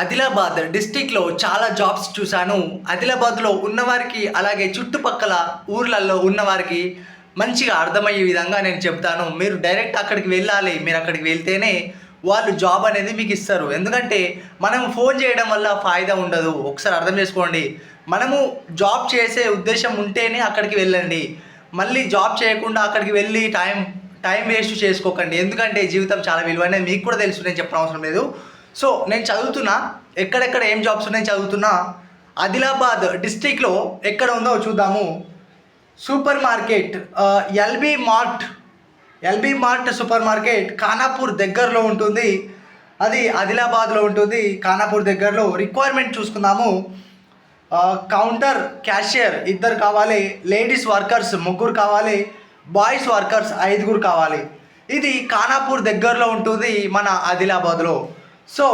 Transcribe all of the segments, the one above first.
ఆదిలాబాద్ డిస్టిక్లో చాలా జాబ్స్ చూశాను. ఆదిలాబాద్లో ఉన్నవారికి అలాగే చుట్టుపక్కల ఊర్లలో ఉన్నవారికి మంచిగా అర్థమయ్యే విధంగా నేను చెప్తాను మీరు డైరెక్ట్ అక్కడికి వెళ్ళాలి. మీరు అక్కడికి వెళ్తేనే వాళ్ళు జాబ్ అనేది మీకు ఇస్తారు. ఎందుకంటే మనం ఫోన్ చేయడం వల్ల ఫాయిదా ఉండదు. ఒకసారి అర్థం చేసుకోండి. మనము జాబ్ చేసే ఉద్దేశం ఉంటేనే అక్కడికి వెళ్ళండి. మళ్ళీ జాబ్ చేయకుండా అక్కడికి వెళ్ళి టైం టైం వేస్ట్ చేసుకోకండి. ఎందుకంటే జీవితం చాలా విలువైనది. మీకు కూడా తెలుసు. నేను చెప్పడం అవసరం లేదు. సో నేను చదువుతున్నా ఎక్కడెక్కడ ఏం జాబ్స్ ఉన్నాయి చదువుతున్నా ఆదిలాబాద్ డిస్టిక్లో ఎక్కడ ఉందో చూద్దాము. Super market LB mart LB mart super market Khanapur దగ్గరలో ఉంటుంది. అది ఆదిలాబాద్లో ఉంటుంది. ఖానాపూర్ దగ్గరలో రిక్వైర్మెంట్ చూసుకుందాము. కౌంటర్ క్యాషియర్ ఇద్దరు కావాలి. లేడీస్ వర్కర్స్ ముగ్గురు కావాలి. బాయ్స్ వర్కర్స్ ఐదుగురు కావాలి. ఇది ఖానాపూర్ దగ్గరలో ఉంటుంది మన ఆదిలాబాద్లో. సో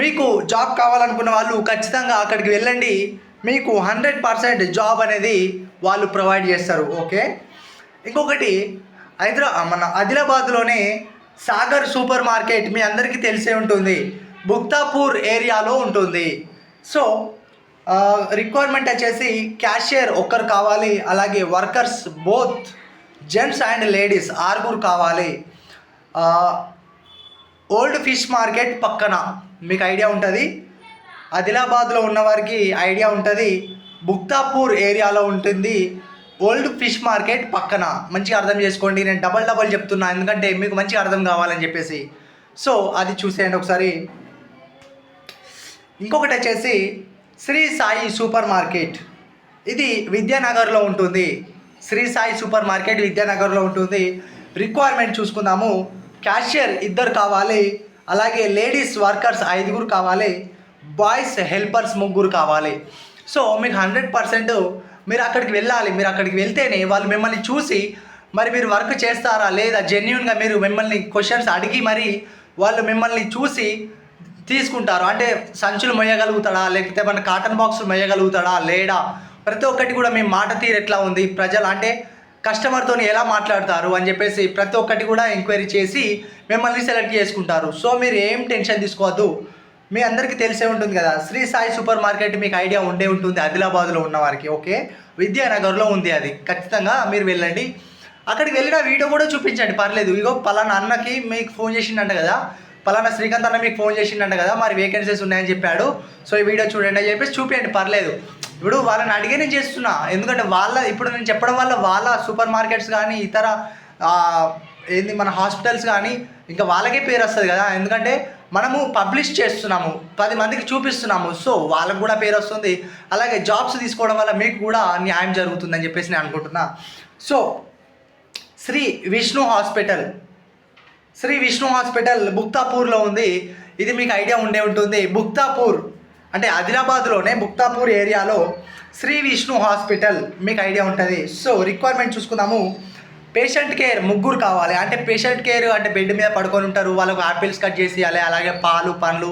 మీకు జాబ్ కావాలనుకున్న వాళ్ళు ఖచ్చితంగా అక్కడికి వెళ్ళండి. మీకు హండ్రెడ్ పర్సెంట్ జాబ్ అనేది వాళ్ళు ప్రొవైడ్ చేస్తారు ఓకే ఇంకొకటి హైదరా మన ఆదిలాబాద్లోనే సాగర్ సూపర్ మార్కెట్ మీ అందరికీ తెలిసే ఉంటుంది. బుక్తాపూర్ ఏరియాలో ఉంటుంది. సో రిక్వైర్మెంట్ వచ్చేసి క్యాషియర్ ఒక్కరు కావాలి అలాగే workers both gents and ladies ఆరుగురు కావాలి. ఓల్డ్ ఫిష్ మార్కెట్ పక్కన. మీకు ఐడియా ఉంటుంది? ఆదిలాబాద్లో ఉన్నవారికి ఐడియా ఉంటుంది. బుక్తాపూర్ ఏరియాలో ఉంటుంది ఓల్డ్ ఫిష్ మార్కెట్ పక్కన. మంచిగా అర్థం చేసుకోండి. నేను డబల్ డబల్ చెప్తున్నా ఎందుకంటే మీకు మంచిగా అర్థం కావాలని చెప్పేసి. సో అది చూసేయండి ఒకసారి. ఇంకొకటి వచ్చేసి శ్రీ సాయి సూపర్ మార్కెట్. ఇది విద్యానగర్లో ఉంటుంది. శ్రీ సాయి సూపర్ మార్కెట్ విద్యానగర్లో ఉంటుంది. రిక్వైర్మెంట్ చూసుకుందాము. క్యాషియర్ ఇద్దరు కావాలి అలాగే లేడీస్ వర్కర్స్ ఐదుగురు కావాలి బాయ్స్ హెల్పర్స్ ముగ్గురు కావాలి. సో మీకు హండ్రెడ్ పర్సెంట్ మీరు అక్కడికి వెళ్ళాలి. మీరు అక్కడికి వెళ్తేనే వాళ్ళు మిమ్మల్ని చూసి మరి మీరు వర్క్ చేస్తారా లేదా జెన్యున్గా మీరు మిమ్మల్ని క్వశ్చన్స్ అడిగి మరి వాళ్ళు మిమ్మల్ని చూసి తీసుకుంటారు. అంటే సంచులు మొయ్యగలుగుతాడా? లేకపోతే మన కాటన్ బాక్స్ మొయ్యగలుగుతాడా? లేడా? ప్రతి ఒక్కటి కూడా మీ మాట తీరు ఎట్లా ఉంది? ప్రజలు అంటే కస్టమర్తో ఎలా మాట్లాడతారు అని చెప్పేసి ప్రతి ఒక్కటి కూడా ఎంక్వైరీ చేసి మిమ్మల్ని సెలెక్ట్ చేసుకుంటారు. సో మీరు ఏం టెన్షన్ తీసుకోవద్దు. మీ అందరికీ తెలిసే ఉంటుంది కదా శ్రీ సాయి సూపర్ మార్కెట్ మీకు ఐడియా ఉండే ఉంటుంది ఆదిలాబాద్లో ఉన్న వారికి ఓకే? విద్యానగర్లో ఉంది అది. ఖచ్చితంగా మీరు వెళ్ళండి. అక్కడికి వెళ్ళిన వీడియో కూడా చూపించండి పర్లేదు. ఇగో పలానా అన్నకి మీకు ఫోన్ చేసిండంట కదా పలానా శ్రీకాంత్ అన్న మీకు ఫోన్ చేసిండంట కదా మరి వేకెన్సీస్ ఉన్నాయని చెప్పాడు. సో ఈ వీడియో చూడండి అని చెప్పేసి చూపించండి పర్లేదు. ఇప్పుడు వాళ్ళని అడిగే నేను చేస్తున్నా. ఎందుకంటే వాళ్ళ ఇప్పుడు నేను చెప్పడం వల్ల వాళ్ళ సూపర్ మార్కెట్స్ కానీ ఇతర ఏంది మన హాస్పిటల్స్ కానీ ఇంకా వాళ్ళకే పేరు వస్తుంది కదా. ఎందుకంటే మనము పబ్లిష్ చేస్తున్నాము. పది మందికి చూపిస్తున్నాము. సో వాళ్ళకు కూడా పేరు వస్తుంది. అలాగే జాబ్స్ తీసుకోవడం వల్ల మీకు కూడా న్యాయం జరుగుతుందని చెప్పేసి నేను అనుకుంటున్నా. So Shri Vishnu hospital. Shri Vishnu hospital బుక్తాపూర్లో ఉంది. ఇది మీకు ఐడియా ఉండే ఉంటుంది. బుక్తాపూర్. అంటే ఆదిలాబాద్లోనే ముక్తాపూర్ ఏరియాలో శ్రీ విష్ణు హాస్పిటల్ మీకు ఐడియా ఉంటుంది. సో రిక్వైర్మెంట్ చూసుకుందాము. పేషెంట్ కేర్ ముగ్గురు కావాలి. అంటే పేషెంట్ కేర్ అంటే బెడ్ మీద పడుకొని ఉంటారు. వాళ్ళకు ఆపిల్స్ కట్ చేసి ఇవ్వాలి అలాగే పాలు పండ్లు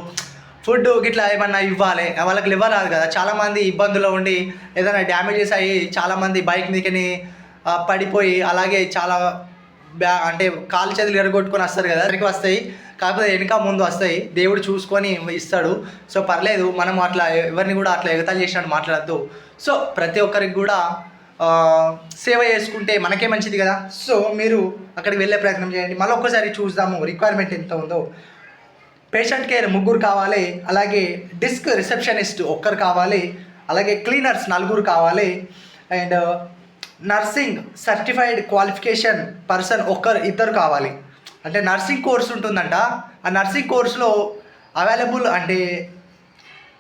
ఫుడ్ గిట్లా ఏమన్నా ఇవ్వాలి. వాళ్ళకి ఇవ్వరాదు కదా. చాలామంది ఇబ్బందుల్లో ఉండి ఏదైనా డ్యామేజెస్ అయ్యి చాలామంది బైక్ మీదకి పడిపోయి అలాగే చాలా బ్యా అంటే కాలు చేతులు ఎరగొట్టుకొని వస్తారు కదా అందరికి వస్తాయి. కాకపోతే వెనుక ముందు వస్తాయి. దేవుడు చూసుకొని ఇస్తాడు. సో పర్లేదు మనం అట్లా ఎవరిని కూడా అట్లా ఎగతాలు చేసినట్టు మాట్లాడద్దు. సో ప్రతి ఒక్కరికి కూడా సేవ చేసుకుంటే మనకే మంచిది కదా. సో మీరు అక్కడికి వెళ్ళే ప్రయత్నం చేయండి. మళ్ళీ ఒక్కసారి చూద్దాము రిక్వైర్మెంట్ ఎంత ఉందో. పేషెంట్ కేర్ ముగ్గురు కావాలి. అలాగే డిస్క్ రిసెప్షనిస్ట్ ఒక్కరు కావాలి. అలాగే క్లీనర్స్ నలుగురు కావాలి. And nursing certified qualification person ఒక్కరు ఇద్దరు కావాలి. అంటే నర్సింగ్ కోర్స్ ఉంటుందంట. ఆ నర్సింగ్ కోర్సులో అవైలబుల్ అంటే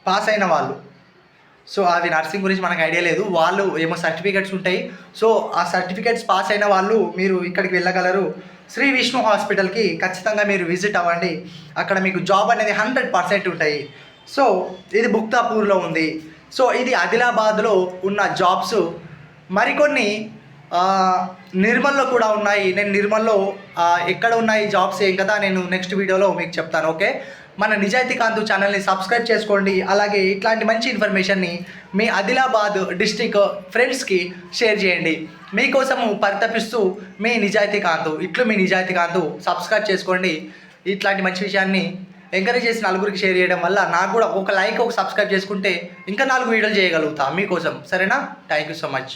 పాస్ అయిన వాళ్ళు. సో అది నర్సింగ్ గురించి మనకు ఐడియా లేదు. వాళ్ళు ఏమో సర్టిఫికేట్స్ ఉంటాయి. సో ఆ సర్టిఫికేట్స్ పాస్ అయిన వాళ్ళు మీరు ఇక్కడికి వెళ్ళగలరు. శ్రీ విష్ణు హాస్పిటల్కి ఖచ్చితంగా మీరు విజిట్ అవ్వండి. అక్కడ మీకు జాబ్ అనేది హండ్రెడ్ పర్సెంట్ ఉంటాయి. సో ఇది బుక్తాపూర్లో ఉంది. సో ఇది ఆదిలాబాద్లో ఉన్న జాబ్స్. మరికొన్ని నిర్మల్లో కూడా ఉన్నాయి. నేను నిర్మల్లో ఎక్కడ ఉన్నాయి జాబ్స్ ఏం కదా నేను నెక్స్ట్ వీడియోలో మీకు చెప్తాను ఓకే? మన నిజాయితీ కాంతు ఛానల్ని సబ్స్క్రైబ్ చేసుకోండి. అలాగే ఇట్లాంటి మంచి ఇన్ఫర్మేషన్ని మీ ఆదిలాబాద్ డిస్టిక్ ఫ్రెండ్స్కి షేర్ చేయండి. మీకోసము పరితపిస్తూ మీ నిజాయితీ కాంతు ఇట్లు మీ నిజాయితీ కాంతు సబ్స్క్రైబ్ చేసుకోండి. ఇట్లాంటి మంచి విషయాన్ని ఎంకరేజ్ చేసి నలుగురికి షేర్ చేయడం వల్ల నాకు కూడా ఒక లైక్ ఒక సబ్స్క్రైబ్ చేసుకుంటే ఇంకా నాలుగు వీడియోలు చేయగలుగుతా మీకోసం. సరేనా? Thank you so much.